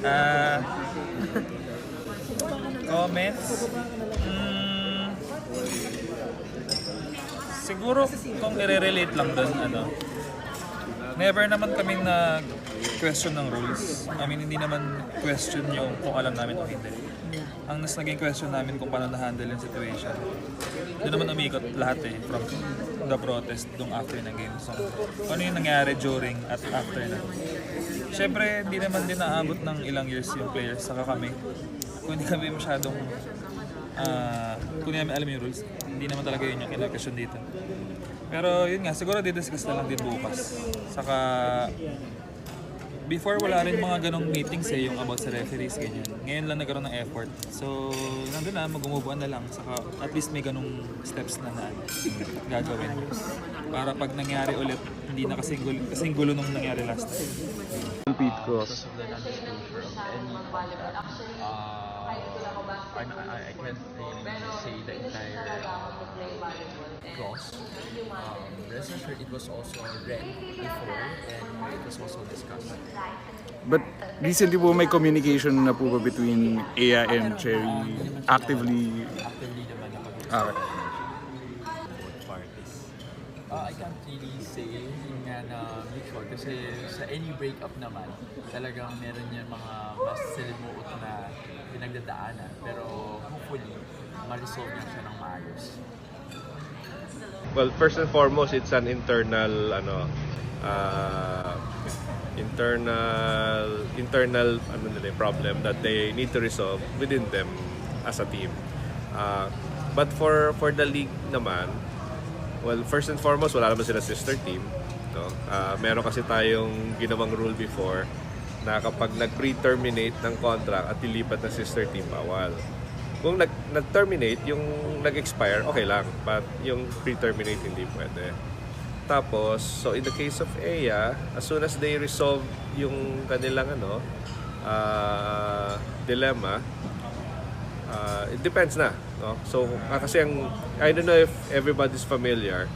Ah, comments? Mm, siguro kung i-relate lang doon, ano, never naman kaming na question ng rules. I mean, hindi naman question yung kung alam namin o hindi. Ang nas naging question namin kung paano na-handle yung situation. Doon naman umikot lahat eh, from the protest dung after ng game. So, ano yung nangyari during at after na. Siyempre, hindi naman din naabot ng ilang years yung players, saka kami. Kung hindi kami masyadong, ah, kung namin alam yung rules, hindi naman talaga yun yung kinakasyon dito. Pero yun nga, siguro didiscuss na lang din bukas. Saka, before wala rin mga ganong meetings eh, yung about sa referees, ganyan. Ngayon lang nagkaroon ng effort. So, nandun na, mag-umubuan na lang. Saka, at least may ganong steps na na gagawin. Para pag nangyari ulit, hindi na kasing gulo, kasing gulo nung nangyari last time. Of any uh, I, I, I can't really say the Assured, it was also read before and it was also discussed. But recently po may communication na po ba between Ea and Cherry actively? Actively naman nakag Ah. Uh, I can't really say yun nga na mutual kasi sa any breakup naman talagang meron yan mga mas silimuot na pinagdadaanan pero hopefully ma-resolve niya siya ng maayos. Well, first and foremost, it's an internal ano uh, internal internal ano nila, problem that they need to resolve within them as a team. Uh, but for for the league naman, well, first and foremost, wala naman sila sister team. No? Uh, meron kasi tayong ginawang rule before na kapag nag-pre-terminate ng contract at ilipat ng sister team, bawal. Kung nag, nag-terminate, yung nag-expire, okay lang. But yung pre-terminate, hindi pwede. Tapos, so in the case of EA, as soon as they resolve yung kanilang ano, ah, dilemma, ah, it depends na. No? So, ah, kasi ang, I don't know if everybody's familiar,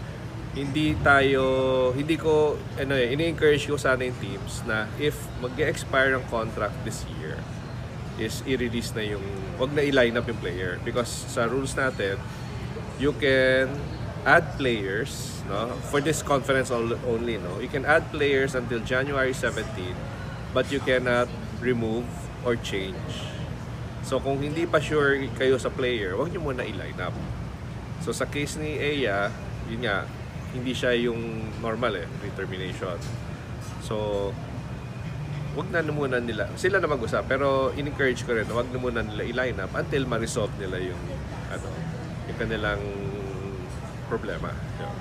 hindi tayo, hindi ko, ano eh, ini-encourage ko sana yung teams na if mag-expire ang contract this year, is i-release na yung, wag na i-line up yung player. Because sa rules natin, you can add players, no? For this conference only, no? You can add players until January 17, but you cannot remove or change. So kung hindi pa sure kayo sa player, wag niyo muna i-line up. So sa case ni Eya, yun nga, hindi siya yung normal eh, determination. So, wag na muna nila, sila na mag-usap, pero in-encourage ko rin, wag na muna nila i-line up until ma-resolve nila yung, ano, yung kanilang problema. Yun.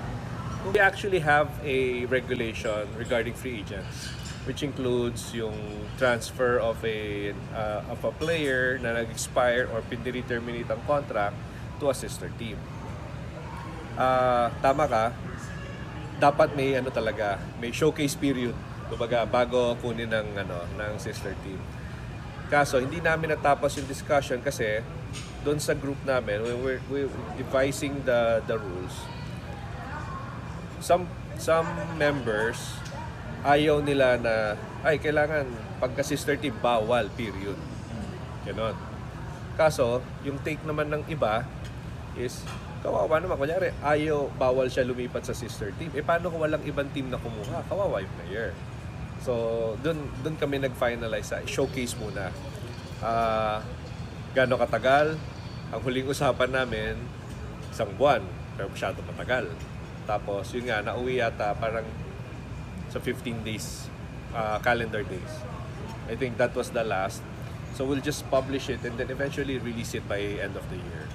We actually have a regulation regarding free agents which includes yung transfer of a uh, of a player na nag-expire or pinire-terminate ang contract to a sister team. Ah, tama ka, dapat may ano talaga, may showcase period kumbaga bago kunin ng ano ng sister team. Kaso hindi namin natapos yung discussion kasi doon sa group namin we were we were devising the the rules. Some some members ayaw nila na ay kailangan pagka sister team bawal period. Ganon. Kaso yung take naman ng iba is kawawa naman. Kunyari, ayaw, bawal siya lumipat sa sister team. Eh, paano kung walang ibang team na kumuha? Kawawa yung player. So, dun, dun kami nag-finalize sa showcase muna. Ah, gaano katagal? Ang huling usapan namin, isang buwan. Pero masyado matagal. Tapos, yun nga, nauwi yata parang sa 15 days, ah, calendar days. I think that was the last. So we'll just publish it and then eventually release it by end of the year.